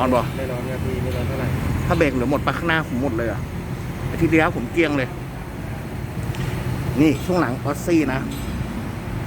ร้อนบ่ไม่ร้อนครับพี่ไม่ร้อนเท่าไหร่ถ้าเบรกเหลือหมดปะข้างหน้าผมหมดเลยอะอาทิตย์ที่แล้วผมเกลี้ยงเลย นี่ช่วงหลังออสซี่นะ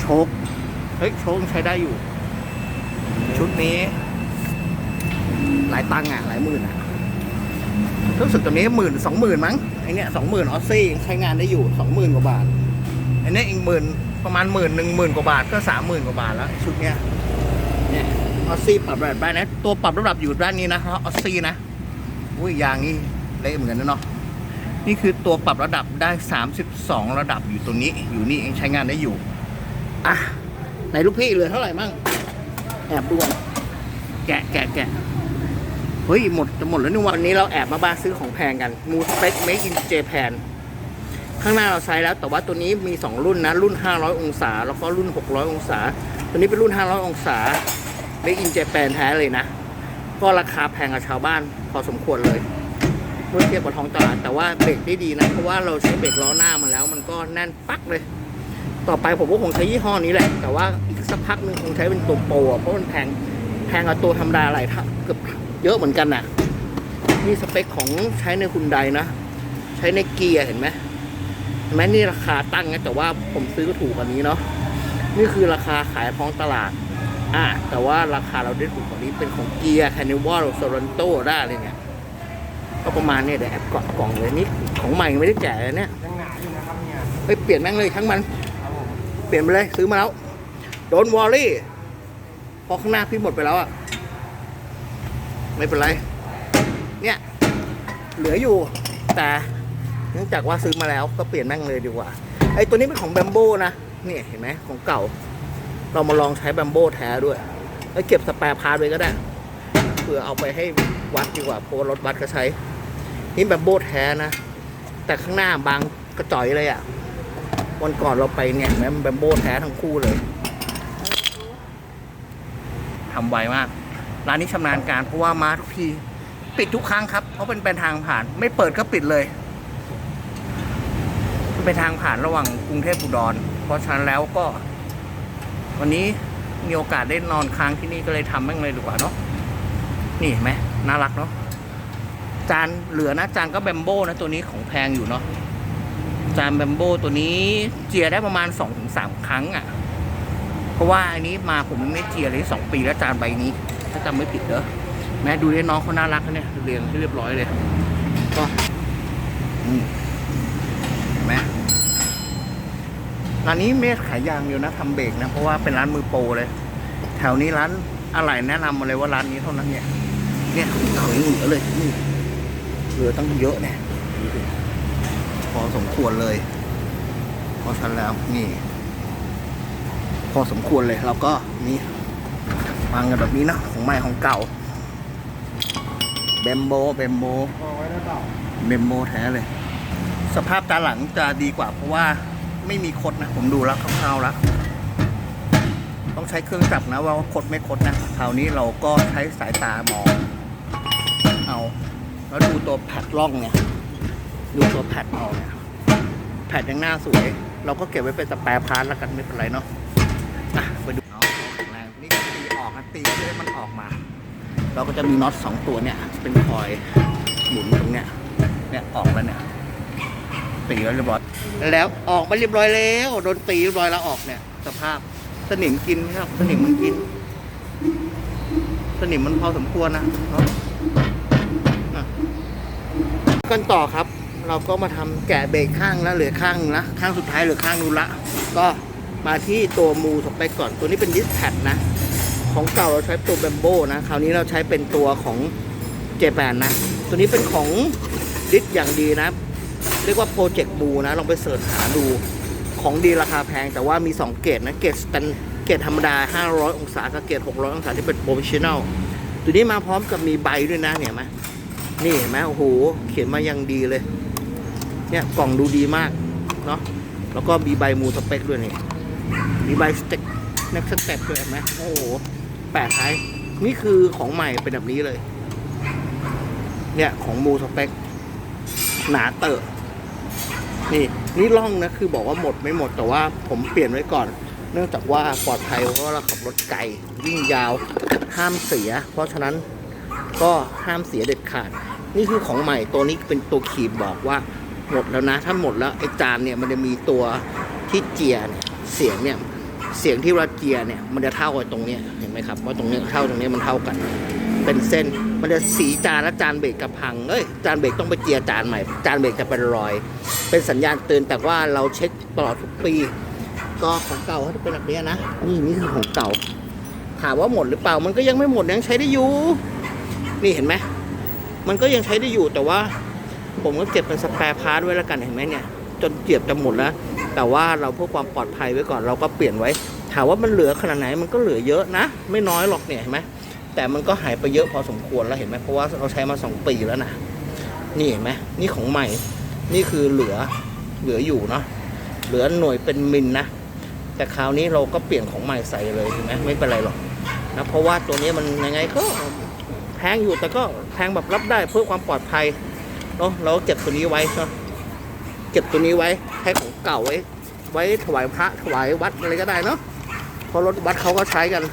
โชคเฮ้ยโชคใช้ได้อยู่ ชุดนี้ หลายตังค์อะหลายหมื่นอะรู้สึกตัวนี้หมื่นสองหมื่นมั้งไอเนี้ยสองหมื่นออสซี่ยังใช้งานได้อยู่สองหมื่นกว่าบาทไอเนี้ยอีกหมื่นประมาณหมื่นหนึ่งหมื่นกว่าบาทก็สามหมื่นกว่าบาทแล้วชุดเนี้ยเนี่ย ออสซี่ปรับระดับได้นะ ตัวปรับระดับอยู่ด้านนี้นะออสซี่นะอุ้ยยางนี่เละเหมือนกันนะเนาะนี่คือตัวปรับระดับได้สามสิบสองระดับอยู่ตรงนี้ อยู่นี่เองใช้งานได้อยู่อะไหนลูกพี่เหลือเท่าไหร่มั่งแอบดูก่อนแกะแกะแกะเฮ้ยหมดจะหมดแล้วนี่วันนี้เราแอบมาบ้านซื้อของแพงกันมูสเปค Make in Japan ข้างหน้าเราใช้แล้ว แต่ว่าตัวนี้มี 2 รุ่นนะ รุ่น 500 องศา แล้วก็รุ่น 600 องศา ตัวนี้เป็นรุ่น 500 องศา Make in Japan แท้เลยนะ ก็ราคาแพงกับชาวบ้านพอสมควรเลยเมื่อเทียบกับท้องตลาดแต่ว่าเบรกได้ดีนะ เพราะว่าเราใช้เบรกล้อหน้ามาแล้ว มันก็แน่นปักเลย ต่อไปผมก็คงใช้ยี่ห้อนี้แหละ แต่ว่าอีกสักพักหนึงคงใช้เป็นตัวโปรเพราะมันแพงแพงกว่าตัวธรรมดาหลายเท่าเกือบเยอะเหมือนกันน่ะนี่สเปคของใช้ในคุณใดนะ ใช้ในเกียร์เห็นไหมเห็นไหมนี่ราคาตั้งนะแต่ว่าผมซื้อก็ถูกกว่านี้เนาะนี่คือราคาขายท้องตลาด อะแต่ว่าราคาเราได้ถูกกว่านี้เป็นของเกียร์แคนิวอลโซลันโตได้เลยเนี่ยก็ประมาณเนี่ยเดี๋ยวแอบกาะกล่องเลยนี่ของใหม่ไม่ได้แกะเลยเนี่ยยังหนาอยู่นะครับเนี่ยไปเปลี่ยนแม่งเลยทั้งมันเปลี่ยนไปเลยซื้อมาแล้วโดนวอรี่พอข้างหน้าพี่หมดไปแล้วอะไม่เป็นไร เนี่ย เหลืออยู่ แต่เนื่องจากว่าซื้อมาแล้วก็เปลี่ยนแม่งเลยดีกว่าไอ้ตัวนี้เป็นของแบมโบนะนี่เห็นไหมของเก่า เรามาลองใช้แบมโบแท้ด้วย แล้วเก็บสแปร์พาร์ทไว้ก็ได้เพื่อเอาไปให้วัดดีกว่าเพราะรถวัดก็ใช้ นี่แบมโบแท้นะ แต่ข้างหน้าบางกระจ่อยเลยอะวันก่อนเราไปเนี่ยแม่แบมโบแท้ทั้งคู่เลยทำไวมาก ร้านนี้ชำนาญการเพราะว่ามาทุกทีปิดทุกครั้งครับ เพราะเป็นเป็นทางผ่าน ไม่เปิดก็ปิดเลยเป็นทางผ่านระหว่างกรุงเทพอุดร เพราะฉะนั้นแล้วก็ วันนี้มีโอกาสได้นอนค้างที่นี่ก็เลยทำแม่งเลยดีกว่าเนาะนี่เห็นไหมน่ารักเนาะจานเหลือนะจานก็แบมโบ้นะตัวนี้ของแพงอยู่เนาะจานแบมโบ้ตัวนี้เจียได้ประมาณ2อถึงสครั้งอะ เพราะว่าอันนี้มาผมไม่เจียเลยสองปีแล้วจานใบนี้ ถ้าจำไม่ผิดเด้อแม่ดูได้น้องเขาน่ารักนะเนี่ยเรียงให้เรียบร้อยเลยก็อืมเห็นไหม ร้านนี้เมธขายยางอยู่นะทำเบรกนะ เพราะว่าเป็นร้านมือโปรเลย แถวนี้ร้านอะไรแนะนำมาเลยว่าร้านนี้เท่านั้นเนี่ย เนี่ยเขาเหลือเลยนี่เหลือตั้งเยอะเนี่ยดูสิพอสมควรเลยเพราะฉะนั้นแล้วนี่ พอสมควรเลยเราก็นี่วางกันแบบนี้นะของใหม่ของเก่าเบมโบเบมโบพอไว้ได้เปล่าเบมโบแท้เลย สภาพตาหลังจะดีกว่าเพราะว่า ไม่มีคดนะ ผมดูแล้วคร่าวๆแล้วต้องใช้เครื่องจับนะว่าคดไม่คดนะคราวนี้เราก็ใช้สายตามองเอาแล้วดูตัวแผดล่องเนี่ย ดูตัวแพดเอาเนี่ยแพดยังหน้าสวย เราก็เก็บไว้เป็นสแปร์พาร์ทแล้วกันไม่เป็นไรเนาะอะไปดูเอาแข็งแรงนี่ตีออกนะตีเพื่อให้มันออกมา เราก็จะมีน็อตสองตัวเนี่ย เป็นคอยหมุนตรงเนี้ยเนี่ยออกแล้วเนี่ย ตีไว้เรียบร้อยแล้วออกมาเรียบร้อยแล้วโดนตีเรียบร้อยแล้วออกเนี่ย สภาพสนิมกินครับ สนิมมันกิน สนิมมันพอสมควรนะเนาะกันต่อครับ เราก็มาทำแกะเบรกข้างแล้วเหลือข้างนะข้างสุดท้ายเหลือข้างนู้นละ ก็มาที่ตัวมูสเปก่อนตัวนี้เป็นดิสแพดนะ ของเก่าเราใช้ตัวแบมโบนะคราวนี้เราใช้เป็นตัวของเจแปนนะ ตัวนี้เป็นของดิสอย่างดีนะ เรียกว่าโปรเจกต์บูนะ ลองไปเสิร์ชหาดูของดีราคาแพง แต่ว่ามี 2 เกรดนะ เกรดสแตนเกรดธรรมดา 500 องศา กับเกรด600 องศาที่เป็นโปรเฟชชั่นแนลตัวนี้มาพร้อมกับมีใบด้วยนะเนี่ยเห็นไหมนี่เห็นไหมโอ้โห เขียนมายังดีเลย เนี่ยกล่องดูดีมากเนาะแล้วก็มีใบมูสเปคด้วยนี่มีใบสเต็กนักสเต็ปด้วยเห็นไหมโอ้โหแปะท้ายนี่คือของใหม่เป็นแบบนี้เลย เนี่ยของมูสเปคหนาเตอะ นี่นี่ล่องนะคือบอกว่าหมดไม่หมดแต่ว่าผมเปลี่ยนไว้ก่อน เนื่องจากว่าปลอดภัยเพราะเราขับรถไกลวิ่งยาวห้ามเสีย เพราะฉะนั้นก็ห้ามเสียเด็ดขาด นี่คือของใหม่ตัวนี้เป็นตัวขีดบอกว่าหมดแล้วนะ ถ้าหมดแล้วไอ้จานเนี่ยมันจะมีตัวที่เจียเนี่ยเสียงเนี่ยเสียงที่เราเจียเนี่ยมันจะเท่ากับตรงเนี้ยเห็นไหมครับว่าตรงเนี้ยเท่าตรงเนี้ยมันเท่ากัน เป็นเส้น มันจะสีจานแล้วจานเบรกกระพังเอ้ยจานเบรกต้องไปเจียจานใหม่ จานเบรกจะเป็นรอย เป็นสัญญาณเตือนแต่ว่าเราเช็คตลอดทุกปี ก็ของเก่าเขาจะเป็นแบบนี้นะนี่นี่คือของเก่า ถามว่าหมดหรือเปล่ามันก็ยังไม่หมดยังใช้ได้อยู่นี่เห็นไหมมันก็ยังใช้ได้อยู่แต่ว่า ผมก็เก็บเป็นสแปร์พาร์ทไว้แล้วกันเห็นไหมเนี่ย จนเกียบจะหมดแล้วแต่ว่าเราเพื่อความปลอดภัยไว้ก่อนเราก็เปลี่ยนไว้ ถามว่ามันเหลือขนาดไหนมันก็เหลือเยอะนะ ไม่น้อยหรอกเนี่ยเห็นไหม แต่มันก็หายไปเยอะพอสมควรแล้วเห็นไหมเพราะว่าเราใช้มาสองปีแล้วนะนี่เห็นไหมนี่ของใหม่ นี่คือเหลือเหลืออยู่เนาะเหลือหน่วยเป็นมิลนะแต่คราวนี้เราก็เปลี่ยนของใหม่ใส่เลยเห็นไหมไม่เป็นไรหรอกนะเพราะว่าตัวนี้มันยังไงก็แพงอยู่แต่ก็แพงแบบรับได้เพื่อความปลอดภัยเนาะเราก็เก็บตัวนี้ไว้เนาะเก็บตัวนี้ไว้ให้ของเก่าไว้ ไว้ถวายพระถวายวัดอะไรก็ได้เนาะเพราะรถวัดเขาก็ใช้กัน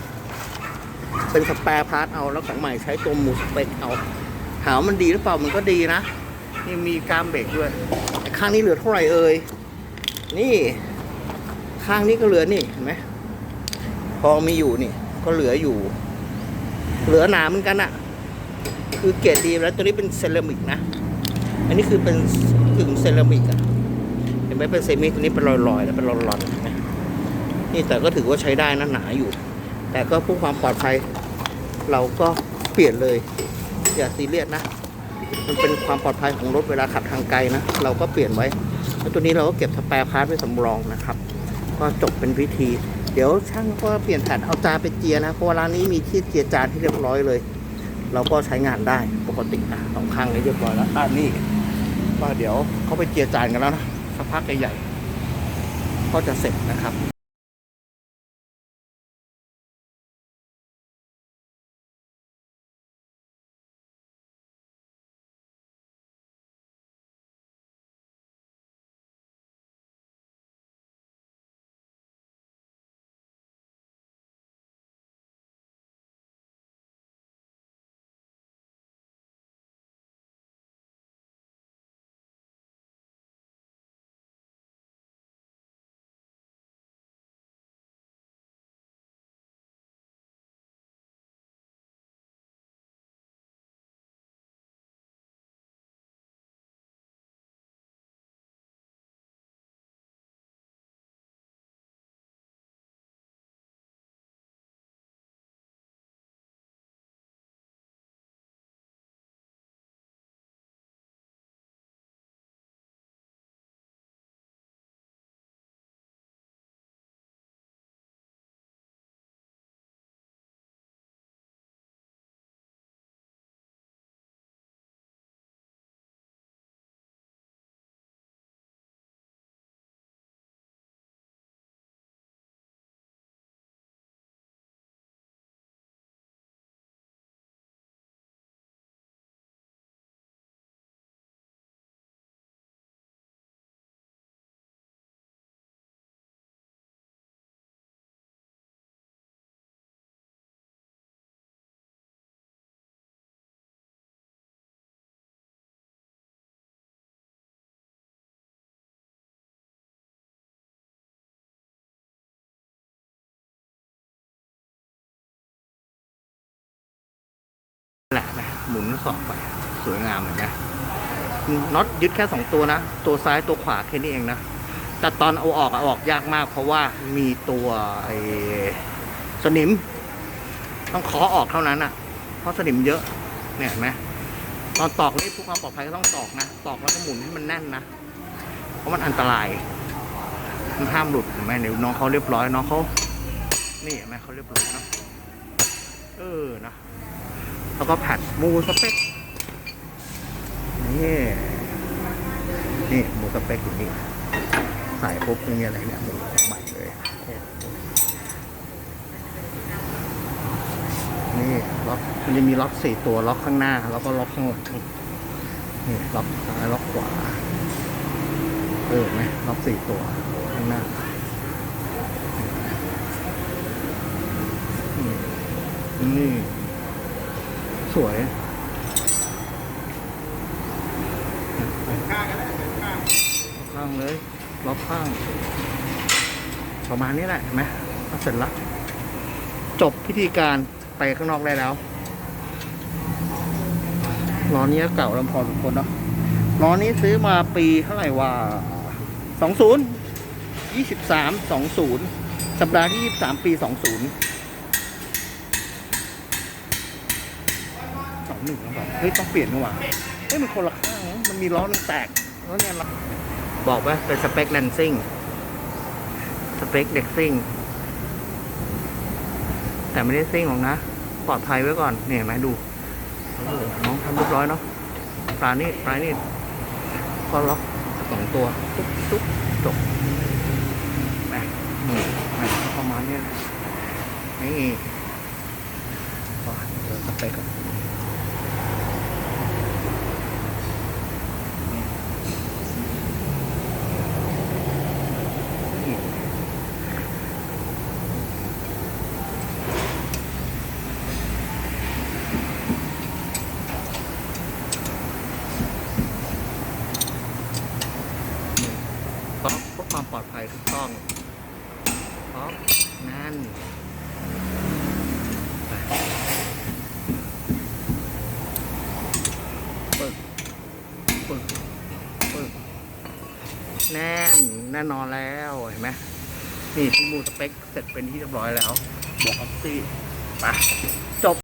เป็นสแปร์พาร์ทเอาแล้วของใหม่ใช้ตัวหมูสเปกเอาถามว่ามันดีหรือเปล่ามันก็ดีนะ นี่มีกามเบรกด้วยข้างนี้เหลือเท่าไหร่เอ่ยนี่ ข้างนี้ก็เหลือนี่เห็นไหมพอมีอยู่นี่ ก็เหลืออยู่ เหลือหนาเหมือนกันอะคือเกรดดีแล้วตัวนี้เป็นเซรามิกนะอันนี้คือเป็นกึ่งเซรามิกอะเห็นไหมเป็นเซมิตัวนี้เป็นรอยๆแล้วเป็นรอนๆนไหมนี่แต่ก็ถือว่าใช้ได้นะหนาอยู่ แต่ก็เพื่อความปลอดภัย เราก็เปลี่ยนเลย อย่าซีเรียสนะ มันเป็นความปลอดภัยของรถเวลาขับทางไกลนะ เราก็เปลี่ยนไว้แล้วตัวนี้เราก็เก็บสแปร์พาร์ทไว้สำรองนะครับ ก็จบเป็นพิธี เดี๋ยวช่างก็เปลี่ยนแผ่นเอาจานไปเจียนะ เพราะร้านนี้มีที่เจียจานที่เรียบร้อยเลย เราก็ใช้งานได้ปกตินะสองข้างนี้เรียบร้อยแล้วอ่านี่ก็เดี๋ยวเขาไปเจียจานกันแล้วนะสักพักใหญ่ๆก็จะเสร็จนะครับ หละนะหมุนสองไป สวยงามเห็นไหมน็อตยึดแค่สองตัวนะ ตัวซ้ายตัวขวาแค่นี้เองนะ แต่ตอนเอาออกเอาออกยากมาก เพราะว่ามีตัวไอ้สนิม ต้องเคาะออกเท่านั้นอะเพราะสนิมเยอะ เนี่ยเห็นไหมตอนตอกนี่เพื่อความปลอดภัยก็ต้องตอกนะ ตอกแล้วก็หมุนให้มันแน่นนะ เพราะมันอันตรายมันห้ามหลุดเห็นไหมเดี๋ยวน้องเขาเรียบร้อยน้องเขา นี่เห็นไหมเขาเรียบร้อยเนาะเออนะ แล้วก็ผัดหมูสเต็กนี่นี่หมูสเต็กอยู่นี่ใส่ปุ๊บนี่อะไรเนี่ยหมูใหม่เลย นี่ล็อกมันจะมีล็อกสี่ตัวล็อกข้างหน้า แล้วก็ล็อกข้างหลังนี่ล็อกซ้ายล็อกขวาเออไหมล็อกสี่ตัวข้างหน้านี่นี่ วยข้างเลยล็อกข้าง ประมาณนี้แหละเห็นไหมเสร็จละจบพิธีการไปข้างนอกได้แล้วล้อนี้เก่าลำพอสุกคนเนาะล้อนี้ซื้อมาปีเท่าไหร่ว่าสองศูนย์ยี่สิบสามสองศูนย์สัปดาห์ที่ยี่สิบสามปีสองศูนย์ หนึ่งแล้วแบบเฮ้ยต้องเปลี่ยนดีกว่าเฮ้ยมันคนละข้างนะมันมีล้อนึงแตกแล้วเนี่ยละบอกว่าเป็นสเปคแลนซิ่งสเปคเด็กซิ่ง แต่ไม่ได้ซิ่งหรอกนะ ปลอดภัยไว้ก่อนเนี่ยไหมดูน้องทำเรียบร้อยเนาะปลานี่ปลานี่ก็ล็อกสองตัวตุ๊บตุ๊บจบแหมนี่ประมาณเนี้ยนี่อ๋อเดี๋ยวสเปคก่อน เพราะเพื่ อความปลอดภัยถูกต้องเพราะนั่นไปปึกปึกปึกแน่นแน่นอนแล้วเห็นไหมนี่ที่มูสเปคเสร็จเป็นที่เรียบร้อยแล้วบวกออกซี่ไป